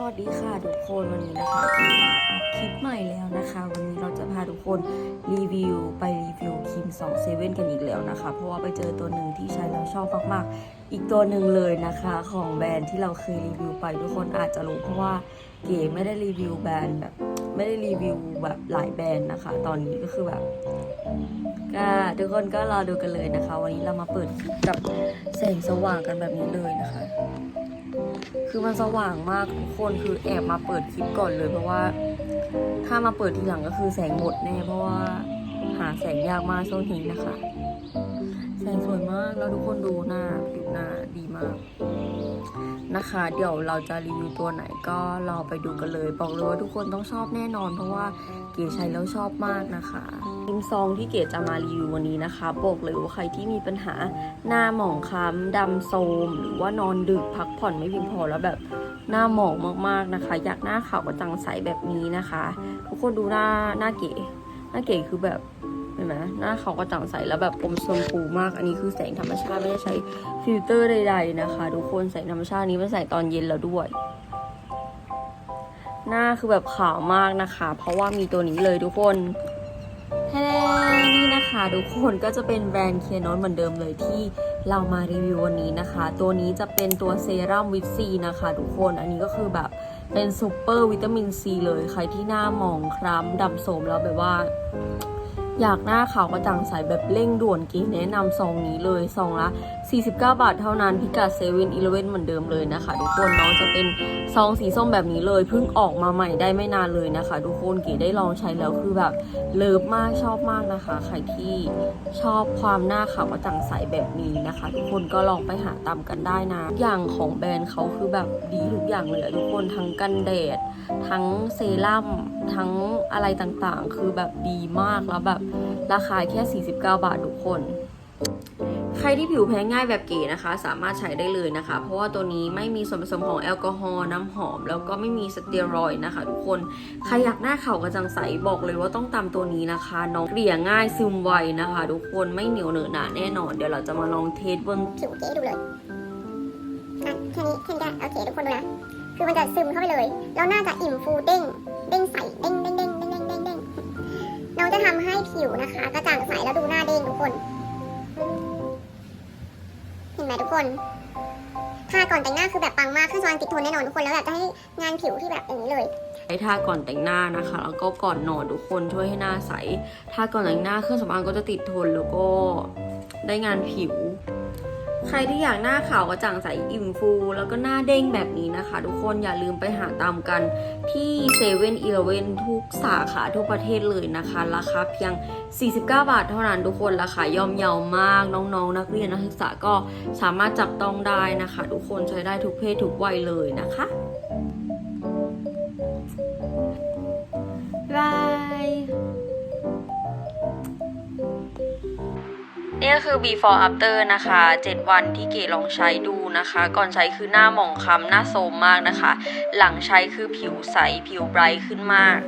สวัสดีค่ะทุกคนวันนี้นะคะมาอัพคลิปใหม่แล้วนะคะ วันนี้เราจะพาทุกคนรีวิวไปรีวิวครีม2 7กันอีกแล้วนะคะ เพราะว่าไปเจอตัวหนึ่งที่ใช้แล้วชอบมากๆ อีกตัวหนึ่งเลยนะคะ ของแบรนด์ที่เราเคยรีวิวไปทุกคนอาจจะรู้เพราะว่าเก๋ไม่ได้รีวิวแบรนด์แบบไม่ได้รีวิวแบบหลายแบรนด์นะคะ ตอนนี้ก็คือแบบก็ทุกคนก็รอดูกันเลยนะคะ วันนี้เรามาเปิดกับแสงสว่างกันแบบนี้เลยนะคะ คือมันสว่างมากทุกคนคือแอบมาเปิดคลิปก่อนเลยเพราะว่า ถ้ามาเปิดทีหลังก็คือแสงหมดแน่เพราะว่าหาแสงยากมากช่วงนี้นะคะ แสงสวยมาก แล้วทุกคนดูหน้าผิวหน้าดีมากนะคะ เดี๋ยวเราจะรีวิวตัวไหนก็รอไปดูกันเลย บอกเลยว่าทุกคนต้องชอบแน่นอน เพราะว่าเก๋ใช้แล้วชอบมากนะคะครีมซองที่เก๋จะมารีวิววันนี้นะคะบอกเลยว่าใครที่มีปัญหาหน้าหมองคล้ำดำโทมหรือว่านอนดึกพักผ่อนไม่เพียงพอแล้วแบบหน้าหมองมากๆนะคะ อยากหน้าขาวกระจ่างใสแบบนี้นะคะ ทุกคนดูหน้าหน้าเก๋หน้าเก๋คือแบบ ไหมหน้าเขาวกระจ่างใสแล้วแบบอมชมพูมากอันนี้คือแสงธรรมชาติไม่ได้ใช้ฟิลเตอร์ใดๆนะคะ ทุกคนแสงธรรมชาตินี้มันใส่ตอนเย็นแล้วด้วย หน้าคือแบบขาวมากนะคะ เพราะว่ามีตัวนี้เลยทุกคนแท้นี่นะคะทุกคนก็จะเป็นแบรนด์เคียนอนเหมือนเดิมเลยที่เรามารีวิววันนี้นะคะ ตัวนี้จะเป็นตัวเซรั่มวิตซีนะคะทุกคนอันนี้ก็คือแบบเป็นซูเปอร์วิตามินซีเลยใครที่หน้าหมองคล้ำดำโสมแล้วแบบว่า อยากหน้าขาวกระจ่างใสแบบเร่งด่วนกีแนะนำซองนี้เลยซองละ 49 บาทเท่านั้นพิกัดเซเว่นอีเลเว่นเหมือนเดิมเลยนะคะ ทุกคนน้องจะเป็นซองสีส้มแบบนี้เลยเพิ่งออกมาใหม่ได้ไม่นานเลยนะคะ ทุกคนเก๋ได้ลองใช้แล้วคือแบบเลิฟมากชอบมากนะคะใครที่ชอบความหน้าขาวกระจ่างใสแบบนี้นะคะ ทุกคนก็ลองไปหาตามกันได้นะอย่างของแบรนด์เขาคือแบบดีทุกอย่างเลยทุกคนทั้งกันแดด ทั้งเซรั่มทั้งอะไรต่างๆ คือแบบดีมากแล้วแบบราคาแค่ 49 บาททุกคน ใครที่ผิวแพ้ง่ายแบบเก๋นะคะ สามารถใช้ได้เลยนะคะ เพราะว่าตัวนี้ไม่มีส่วนผสมของแอลกอฮอล์น้ำหอม แล้วก็ไม่มีสเตียรอยด์นะคะ ทุกคน ใครอยากหน้าขาวกระจ่างใสบอกเลยว่าต้องตามตัวนี้นะคะ น้องเกลี่ยง่ายซึมไวนะคะ ทุกคนไม่เหนียวเหนอะหนาแน่นอน เดี๋ยวเราจะมาลองเทสบนผิวเจ๊ดูเลยอะแค่นี้แค่นี้โอเคทุกคนดูนะ คือมันจะซึมเข้าไปเลย แล้วน่าจะอิ่มฟูเด้ง เด้งใส เด้งเด้งเด้ง ผิวนะคะ กระจ่างใสแล้วดูหน้าเด้งทุกคน เห็นไหมทุกคนทาก่อนแต่งหน้าคือแบบปังมากเครื่องสำอางติดทนแน่นอนทุกคนแล้วแบบจะให้งานผิวที่แบบอย่างนี้เลยใช้ทาก่อนแต่งหน้านะคะ แล้วก็ก่อนนอนทุกคนช่วยให้หน้าใสทาก่อนแต่งหน้าเครื่องสำอางก็จะติดทนแล้วก็ได้งานผิว ใครที่อยากหน้าขาวกระจ่างใสอิ่มฟู แล้วก็หน้าเด้งแบบนี้นะคะ ทุกคนอย่าลืมไปหาตามกันที่เซเว่นอีเลเวนทุกสาขาทุกประเทศเลยนะคะ ราคาเพียง 49 บาทเท่านั้นทุกคนราคาย่อมเยาวมากน้องๆนักเรียนนักศึกษาก็สามารถจับต้องได้นะคะ ทุกคนใช้ได้ทุกเพศทุกวัยเลยนะคะ นี่ก็คือ before after นะคะ 7 วันที่เก๋ลองใช้ดูนะคะ ก่อนใช้คือหน้าหมองคล้ำหน้าโทรมมากนะคะ หลังใช้คือผิวใสผิวไบรท์ขึ้นมาก